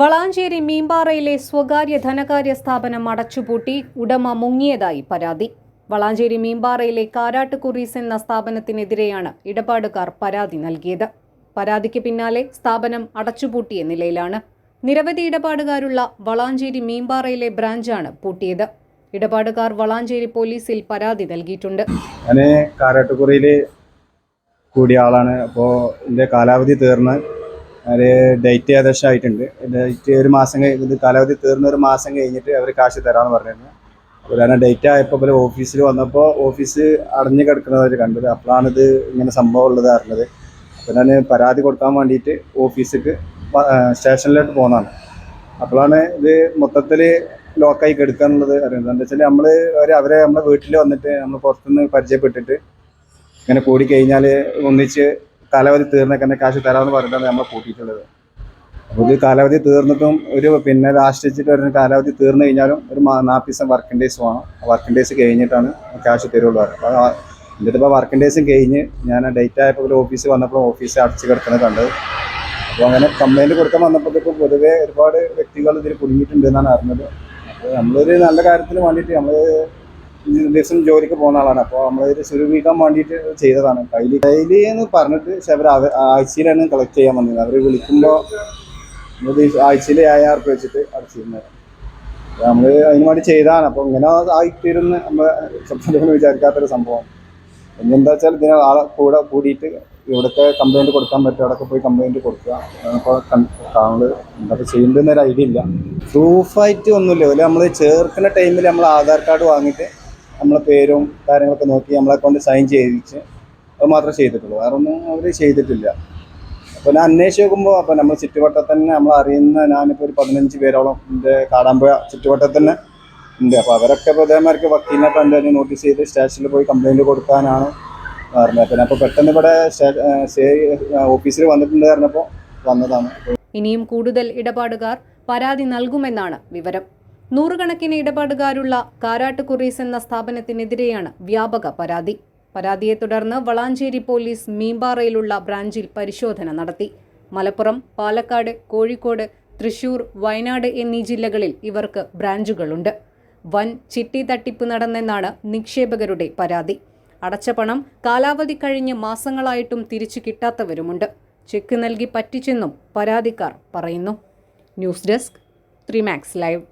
വളാഞ്ചേരി മീമ്പാറയിലെ സ്വകാര്യ ധനകാര്യ സ്ഥാപനം അടച്ചുപൂട്ടി ഉടമ മുങ്ങിയതായി പരാതി. വളാഞ്ചേരി മീമ്പാറയിലെ കാരാട്ട് കുറീസ് എന്ന സ്ഥാപനത്തിനെതിരെയാണ് ഇടപാടുകാർ പരാതി നൽകിയത്. പരാതിക്ക് പിന്നാലെ സ്ഥാപനം അടച്ചുപൂട്ടിയ നിലയിലാണ്. നിരവധി ഇടപാടുകാരുള്ള വളാഞ്ചേരി മീമ്പാറയിലെ ബ്രാഞ്ചാണ് പൂട്ടിയത്. ഇടപാടുകാർ വളാഞ്ചേരി പോലീസിൽ പരാതി നൽകിയിട്ടുണ്ട്. ഞാൻ കാരാട്ടുകുറിയിൽ കൂടിയ ആളാണ്. അപ്പോൾ എന്റെ കാലാവധി തീർന്ന് ഒരു ഡേറ്റ് ഏകദേശം ആയിട്ടുണ്ട്. ഡേറ്റ് ഒരു മാസം കഴിഞ്ഞ് കാലാവധി തീർന്ന ഒരു മാസം കഴിഞ്ഞിട്ട് അവർ കാശ് തരാമെന്ന് പറഞ്ഞിരുന്നു. അപ്പോൾ കാരണം ഡേറ്റ് ആയപ്പോൾ ഇവർ ഓഫീസിൽ വന്നപ്പോൾ ഓഫീസ് അടഞ്ഞു കിടക്കുന്നത് അവർ കണ്ടത്. അപ്പോഴാണ് ഇത് ഇങ്ങനെ സംഭവം ഉള്ളത് അറിഞ്ഞത്. അപ്പോൾ ഞാൻ പരാതി കൊടുക്കാൻ വേണ്ടിയിട്ട് ഓഫീസിലേക്ക് സ്റ്റേഷനിലോട്ട് പോകുന്നതാണ് അപ്പോഴാണ് ഇത് മൊത്തത്തിൽ ലോക്കായി കെടുക്കാന്നുള്ളത് അറിയുന്നത്. എന്താ വെച്ചാൽ നമ്മൾ അവർ അവരെ നമ്മുടെ വീട്ടിൽ വന്നിട്ട് നമ്മൾ പുറത്തുനിന്ന് പരിചയപ്പെട്ടിട്ട് ഇങ്ങനെ കൂടി കഴിഞ്ഞാൽ ഒന്നിച്ച് കാലാവധി തീർന്നൊക്കെ തന്നെ കാശ് തരാമെന്ന് പറഞ്ഞിട്ടാണ് നമ്മൾ കൂട്ടിയിട്ടുള്ളത്. ഒരു കാലാവധി തീർന്നിട്ടും ഒരു പിന്നെ രാഷ്ട്രീയച്ചിട്ട് ഒരു കാലാവധി തീർന്നു കഴിഞ്ഞാലും ഒരു നാൽപ്പത് ദിവസം വർക്കിംഗ് ഡേയ്സ് വേണം. വർക്കിംഗ് ഡേയ്സ് കഴിഞ്ഞിട്ടാണ് ക്യാഷ് തരുള്ളൂ അപ്പോൾ എന്റെ ഇപ്പോൾ വർക്കിംഗ് ഡേയ്സും കഴിഞ്ഞ് ഞാൻ ഡേറ്റ് ആയപ്പോൾ ഒരു ഓഫീസ് വന്നപ്പോൾ ഓഫീസ് അടച്ചു കിടക്കുന്നത് കണ്ടത്. അപ്പോൾ അങ്ങനെ കംപ്ലൈന്റ് കൊടുക്കാൻ വന്നപ്പോഴത്തേക്കും പൊതുവേ ഒരുപാട് വ്യക്തികൾ ഇതിൽ കുടുങ്ങിയിട്ടുണ്ട് എന്നാണ് അറിഞ്ഞത്. അപ്പോൾ നമ്മളൊരു നല്ല കാര്യത്തിന് വേണ്ടിയിട്ട് നമ്മൾ ദിവസം ജോലിക്ക് പോകുന്ന ആളാണ്. അപ്പോൾ നമ്മളൊരു സ്വരൂപിക്കാൻ വേണ്ടിയിട്ട് ചെയ്തതാണ്. കൈലി കൈലി എന്ന് പറഞ്ഞിട്ട് പക്ഷെ അവർ ആഴ്ചയിലാണ് കളക്ട് ചെയ്യാൻ വന്നത്. അവർ വിളിക്കുമ്പോൾ ആഴ്ചയിലെ ആഴ്ചയിൽ ഏഴായിരം വെച്ചിട്ട് അടച്ചിരുന്നത് നമ്മൾ അതിന് വേണ്ടി ചെയ്തതാണ്. അപ്പോൾ ഇങ്ങനെ ആയിത്തീരുന്ന് നമ്മൾ സ്വപ്നം വിചാരിക്കാത്തൊരു സംഭവം. പിന്നെ എന്താ വെച്ചാൽ ഇതിന് ആളെ കൂടെ കൂടിയിട്ട് ഇവിടുത്തെ കംപ്ലൈന്റ് കൊടുക്കാൻ പറ്റും. അവിടെയൊക്കെ പോയി കംപ്ലൈന്റ് കൊടുക്കുക. അപ്പോൾ കാണുന്നത് എന്താ ചെയ്യേണ്ടതെന്നൊരു ഐഡിയ ഇല്ല. പ്രൂഫായിട്ട് ഒന്നുമില്ല. അല്ലെ നമ്മൾ ചേർക്കുന്ന ടൈമിൽ നമ്മൾ ആധാർ കാർഡ് വാങ്ങിയിട്ട് നമ്മളെ പേരും കാര്യങ്ങളൊക്കെ നോക്കി നമ്മളെ കൊണ്ട് സൈൻ ചെയ്യിച്ച് അത് മാത്രമേ ചെയ്തിട്ടുള്ളൂ. വേറെ ഒന്നും അവർ ചെയ്തിട്ടില്ല. അപ്പോൾ ഞാൻ അന്വേഷിച്ച് നോക്കുമ്പോൾ അപ്പോൾ നമ്മൾ ചുറ്റുവട്ടത്തിൽ തന്നെ നമ്മൾ അറിയുന്ന ഞാനിപ്പോൾ ഒരു പതിനഞ്ച് പേരോളം എന്റെ കാടാമ്പുഴ ചുറ്റുവട്ടത്തിൽ തന്നെ ഉണ്ട്. അപ്പോൾ അവരൊക്കെ ഇപ്പോൾ ഇതേമാർക്ക് വക്കീലിനെ കണ്ട് തന്നെ നോട്ടീസ് ചെയ്ത് സ്റ്റേഷനിൽ പോയി കംപ്ലയിന്റ് കൊടുക്കാനാണ് പറഞ്ഞത്. പിന്നെ അപ്പോൾ പെട്ടെന്ന് ഇവിടെ ഓഫീസിൽ വന്നിട്ടുണ്ട് പറഞ്ഞപ്പോൾ വന്നതാണ്. ഇനിയും കൂടുതൽ ഇടപാടുകാർ പരാതി നൽകുമെന്നാണ് വിവരം. നൂറുകണക്കിന് ഇടപാടുകാരുള്ള കാരാട്ട് കുറീസ് എന്ന സ്ഥാപനത്തിനെതിരെയാണ് വ്യാപക പരാതി. പരാതിയെ തുടർന്ന് വളാഞ്ചേരി പോലീസ് മീമ്പാറയിലുള്ള ബ്രാഞ്ചിൽ പരിശോധന നടത്തി. മലപ്പുറം പാലക്കാട് കോഴിക്കോട് തൃശൂർ വയനാട് എന്നീ ജില്ലകളിൽ ഇവർക്ക് ബ്രാഞ്ചുകളുണ്ട്. വൻ ചിട്ടി തട്ടിപ്പ് നടന്നെന്നാണ് നിക്ഷേപകരുടെ പരാതി. അടച്ച പണം കാലാവധി കഴിഞ്ഞ് മാസങ്ങളായിട്ടും തിരിച്ചു കിട്ടാത്തവരുമുണ്ട്. ചെക്ക് നൽകി പറ്റിച്ചെന്നും പരാതിക്കാർ പറയുന്നു. News desk three max live.